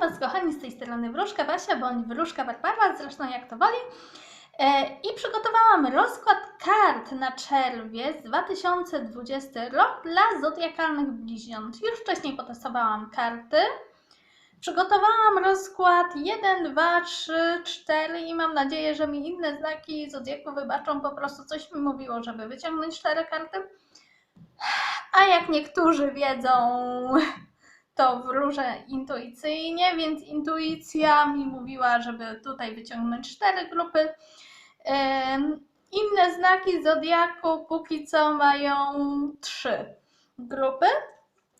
Was, kochani, z tej strony Wróżka Basia bądź Wróżka Barbara, zresztą jak to woli. E, I przygotowałam rozkład kart na czerwiec 2020 rok dla zodiakalnych bliźniąt. Już wcześniej potestowałam karty. Przygotowałam rozkład 1, 2, 3, 4 i mam nadzieję, że mi inne znaki zodiaku wybaczą. Po prostu coś mi mówiło, żeby wyciągnąć cztery karty. A jak niektórzy wiedzą, to wróżę intuicyjnie, więc intuicja mi mówiła, żeby tutaj wyciągnąć cztery grupy. Inne znaki zodiaku póki co mają trzy grupy.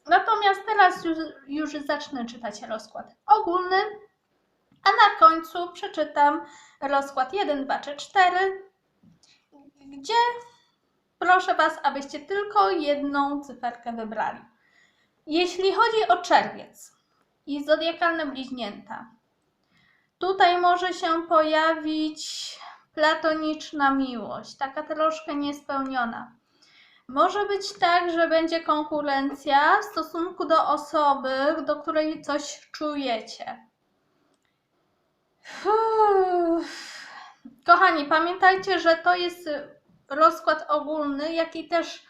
Natomiast teraz już, już zacznę czytać rozkład ogólny, a na końcu przeczytam rozkład 1, 2, 3, 4, gdzie proszę Was, abyście tylko jedną cyferkę wybrali. Jeśli chodzi o czerwiec i zodiakalne bliźnięta, tutaj może się pojawić platoniczna miłość, taka troszkę niespełniona. Może być tak, że będzie konkurencja w stosunku do osoby, do której coś czujecie. Uff. Kochani, pamiętajcie, że to jest rozkład ogólny, jak i też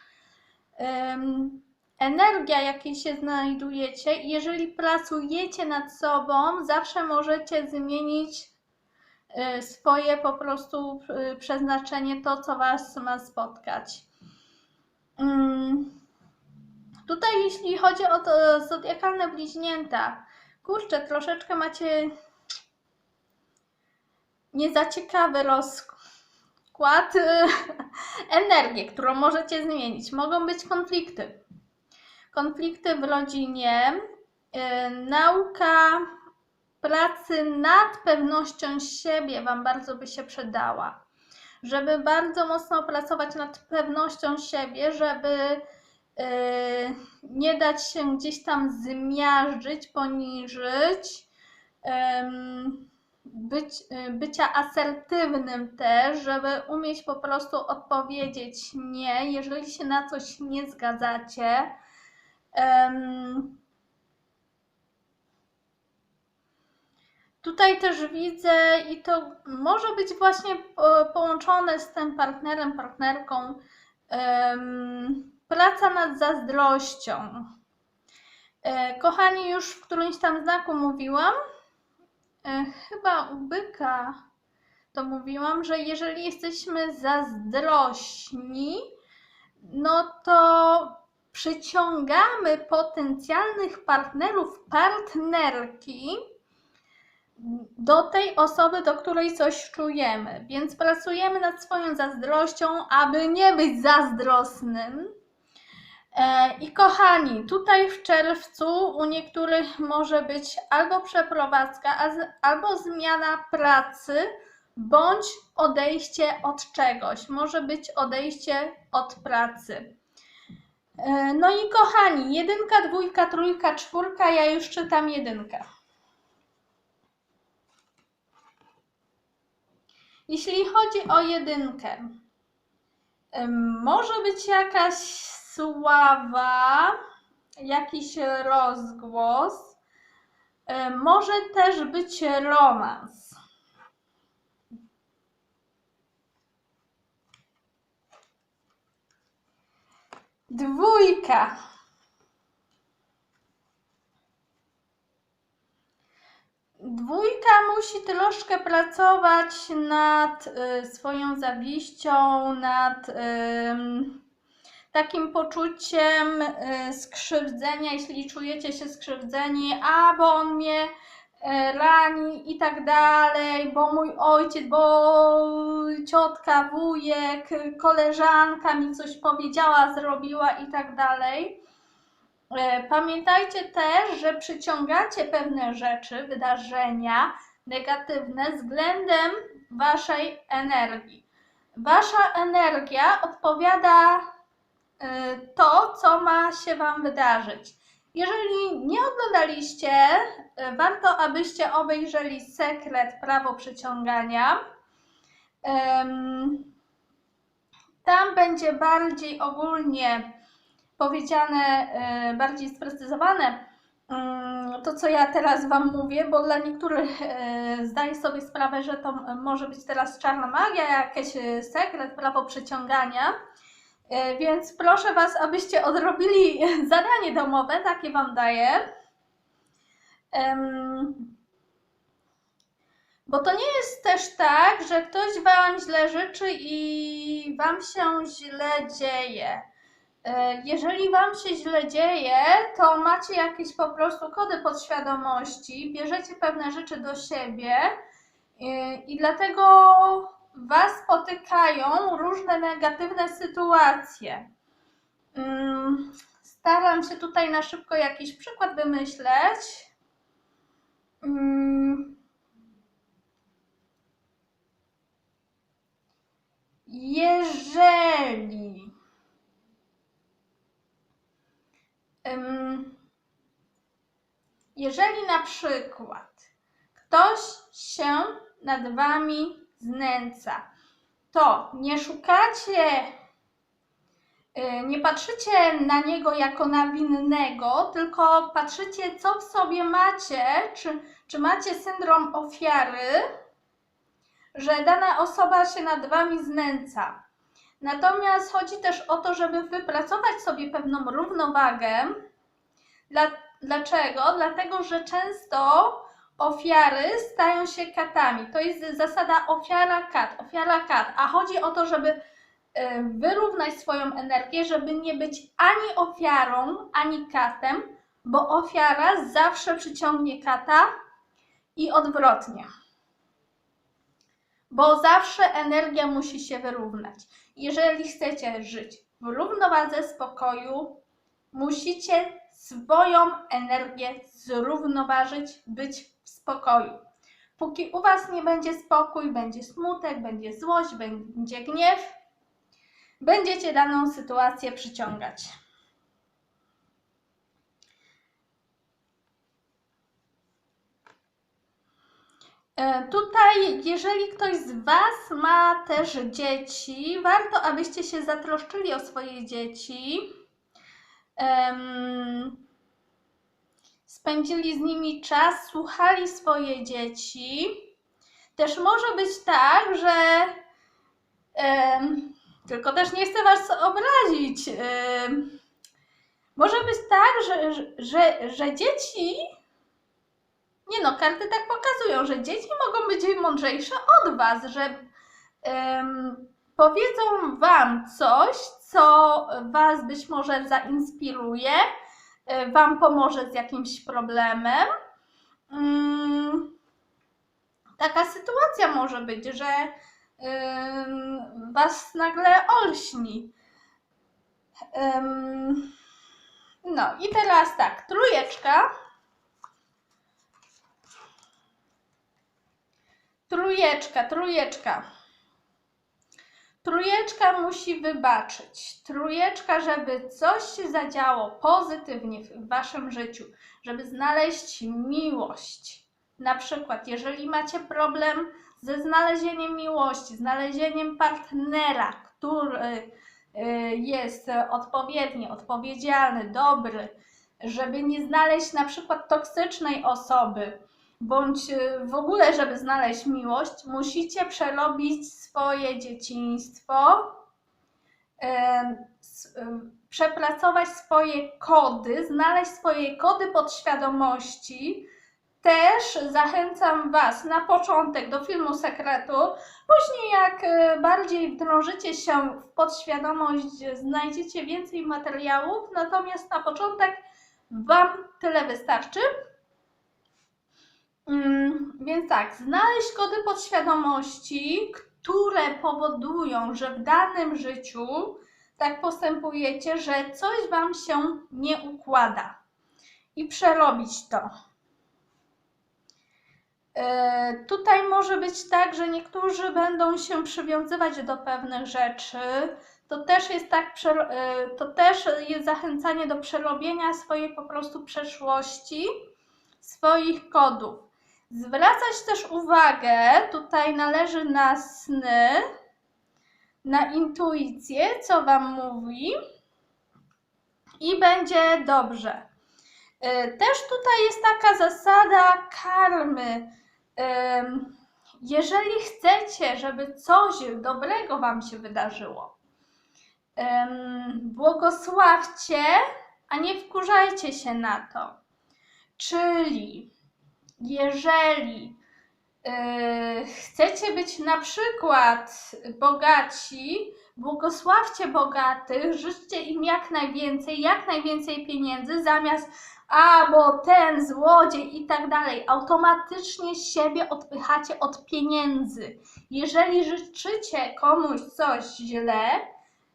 em, energia, jakiej się znajdujecie. Jeżeli pracujecie nad sobą, zawsze możecie zmienić y, swoje po prostu y, przeznaczenie, to co Was ma spotkać. Mm. Tutaj, jeśli chodzi o to zodiakalne bliźnięta, kurczę, troszeczkę macie nie za ciekawy rozkład, y, energię, którą możecie zmienić. Mogą być konflikty. Konflikty w rodzinie, y, nauka pracy nad pewnością siebie Wam bardzo by się przydała. Żeby bardzo mocno pracować nad pewnością siebie, żeby y, nie dać się gdzieś tam zmiażdżyć, poniżyć. Być, y, bycia asertywnym też, żeby umieć po prostu odpowiedzieć nie, jeżeli się na coś nie zgadzacie. Tutaj też widzę, i to może być właśnie po- połączone z tym partnerem, partnerką, praca nad zazdrością. E, Kochani, już w którymś tam znaku mówiłam, e, chyba u byka to mówiłam, że jeżeli jesteśmy zazdrośni, no to przyciągamy potencjalnych partnerów, partnerki do tej osoby, do której coś czujemy. Więc pracujemy nad swoją zazdrością, aby nie być zazdrosnym. E, I kochani, tutaj w czerwcu u niektórych może być albo przeprowadzka, albo zmiana pracy, bądź odejście od czegoś. Może być odejście od pracy. E, No i kochani, jedynka, dwójka, trójka, czwórka, ja już czytam jedynkę. Jeśli chodzi o jedynkę, może być jakaś sława, jakiś rozgłos, em, może też być romans. Dwójka. Dwójka musi troszkę pracować nad y, swoją zawiścią, nad ym, takim poczuciem y, skrzywdzenia, jeśli czujecie się skrzywdzeni, a bo on mnie y, rani i tak dalej, bo mój ojciec, bo ciotka, wujek, koleżanka mi coś powiedziała, zrobiła i tak dalej. E, Pamiętajcie też, że przyciągacie pewne rzeczy, wydarzenia negatywne względem waszej energii. Wasza energia odpowiada e, to, co ma się wam wydarzyć. Jeżeli nie oglądaliście, e, warto abyście obejrzeli sekret prawo przyciągania. Tam będzie bardziej ogólnie powiedziane, e, bardziej sprecyzowane, mm, to, co ja teraz Wam mówię, bo dla niektórych e, zdaję sobie sprawę, że to może być teraz czarna magia, jakiś sekret, prawo przyciągania. E, Więc proszę Was, abyście odrobili zadanie domowe, takie Wam daję. Bo to nie jest też tak, że ktoś Wam źle życzy i Wam się źle dzieje. E, Jeżeli Wam się źle dzieje, to macie jakieś po prostu kody podświadomości, bierzecie pewne rzeczy do siebie e, i dlatego Was spotykają różne negatywne sytuacje. Mm, Staram się tutaj na szybko jakiś przykład wymyśleć. Mm. Jeżeli Ym, Jeżeli na przykład ktoś się nad wami znęca, to nie szukacie, y, nie patrzycie na niego jako na winnego, tylko patrzycie, co w sobie macie, czy, czy macie syndrom ofiary, że dana osoba się nad wami znęca. Natomiast chodzi też o to, żeby wypracować sobie pewną równowagę. Dla, dlaczego? Dlatego, że często ofiary stają się katami. To jest zasada ofiara kat, ofiara kat. A chodzi o to, żeby e, wyrównać swoją energię, żeby nie być ani ofiarą, ani katem, bo ofiara zawsze przyciągnie kata i odwrotnie. Bo zawsze energia musi się wyrównać. Jeżeli chcecie żyć w równowadze spokoju, musicie swoją energię zrównoważyć, być spokoju. Póki u Was nie będzie spokój, będzie smutek, będzie złość, będzie gniew, będziecie daną sytuację przyciągać. E, Tutaj, jeżeli ktoś z Was ma też dzieci, warto, abyście się zatroszczyli o swoje dzieci. Em, spędzili z nimi czas, słuchali swoje dzieci. Też może być tak, że. tylko też nie chcę Was obrazić. może być tak, że, że, że dzieci nie no, karty tak pokazują, że dzieci mogą być mądrzejsze od was, że em, powiedzą wam coś, co was być może zainspiruje, wam pomoże z jakimś problemem. Mm, taka sytuacja może być, że was nagle olśni. No i teraz tak, trójeczka. Trójeczka, trójeczka. Trójeczka musi wybaczyć. Trójeczka, żeby coś się zadziało pozytywnie w waszym życiu, żeby znaleźć miłość. Na przykład, jeżeli macie problem ze znalezieniem miłości, znalezieniem partnera, który y, jest odpowiedni, odpowiedzialny, dobry, żeby nie znaleźć na przykład toksycznej osoby, bądź y, w ogóle, żeby znaleźć miłość, musicie przerobić swoje dzieciństwo, przepracować swoje kody, znaleźć swoje kody podświadomości. Też zachęcam Was na początek do filmu sekretu. Później, jak y, bardziej wdrążycie się w podświadomość, znajdziecie więcej materiałów. Natomiast na początek Wam tyle wystarczy. Mm, Więc tak, znaleźć kody podświadomości, które powodują, że w danym życiu tak postępujecie, że coś Wam się nie układa i przerobić to. E, Tutaj może być tak, że niektórzy będą się przywiązywać do pewnych rzeczy. To też jest tak, e, to też jest zachęcanie do przerobienia swojej po prostu przeszłości, swoich kodów. Zwracać też uwagę, tutaj należy na sny, na intuicję, co Wam mówi i będzie dobrze. E, Też tutaj jest taka zasada karmy. Em, Jeżeli chcecie, żeby coś dobrego Wam się wydarzyło, błogosławcie, a nie wkurzajcie się na to. Czyli jeżeli e, chcecie być na przykład bogaci, błogosławcie bogatych, życzcie im jak najwięcej, jak najwięcej pieniędzy, zamiast a bo ten złodziej i tak dalej, automatycznie siebie odpychacie od pieniędzy. Jeżeli życzycie komuś coś źle,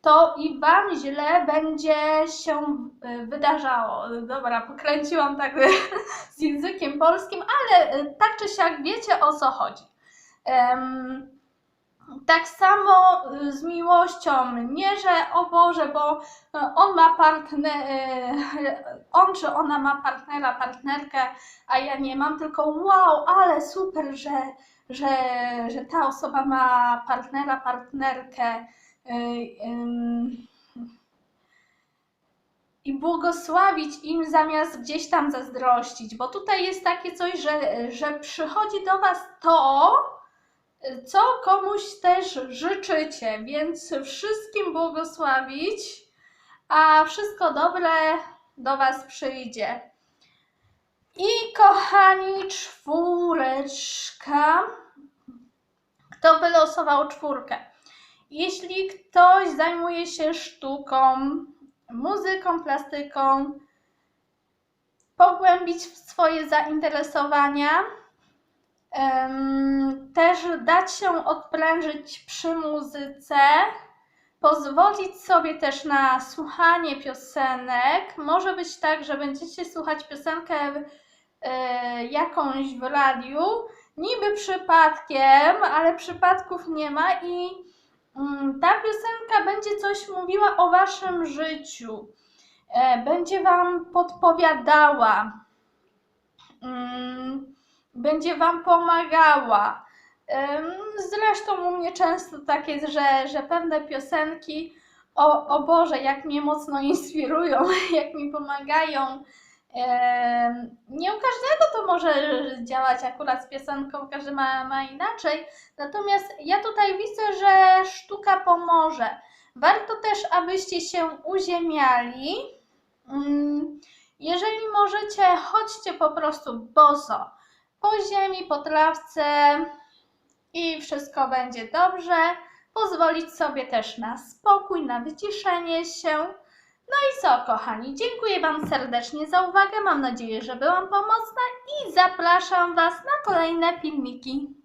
to i wam źle będzie się y, wydarzało. Dobra, pokręciłam tak z językiem polskim, ale y, tak czy siak wiecie o co chodzi. Tak samo y, z miłością, nie że o Boże, bo on ma partner, on czy ona ma partnera, partnerkę, a ja nie mam, tylko wow, ale super, że, że, że ta osoba ma partnera, partnerkę. I błogosławić im zamiast gdzieś tam zazdrościć, bo tutaj jest takie coś, że, że przychodzi do Was to, co komuś też życzycie, więc wszystkim błogosławić, a wszystko dobre do Was przyjdzie. I kochani, czwóreczka. Kto wylosował czwórkę? Jeśli ktoś zajmuje się sztuką, muzyką, plastyką, pogłębić swoje zainteresowania, też dać się odprężyć przy muzyce, pozwolić sobie też na słuchanie piosenek. Może być tak, że będziecie słuchać piosenkę e, jakąś w radiu, niby przypadkiem, ale przypadków nie ma i ta piosenka będzie coś mówiła o waszym życiu. E, będzie wam podpowiadała. Mm, będzie Wam pomagała. Zresztą u mnie często tak jest, że, że pewne piosenki, o, o Boże, jak mnie mocno inspirują, jak mi pomagają. Nie u każdego to może działać akurat z piosenką, każdy ma, ma inaczej. Natomiast ja tutaj widzę, że sztuka pomoże. Warto też, abyście się uziemiali. Ym, Jeżeli możecie, chodźcie po prostu boso po ziemi, po trawce i wszystko będzie dobrze. Pozwolić sobie też na spokój, na wyciszenie się. No i co, kochani? Dziękuję Wam serdecznie za uwagę. Mam nadzieję, że byłam pomocna i zapraszam Was na kolejne filmiki.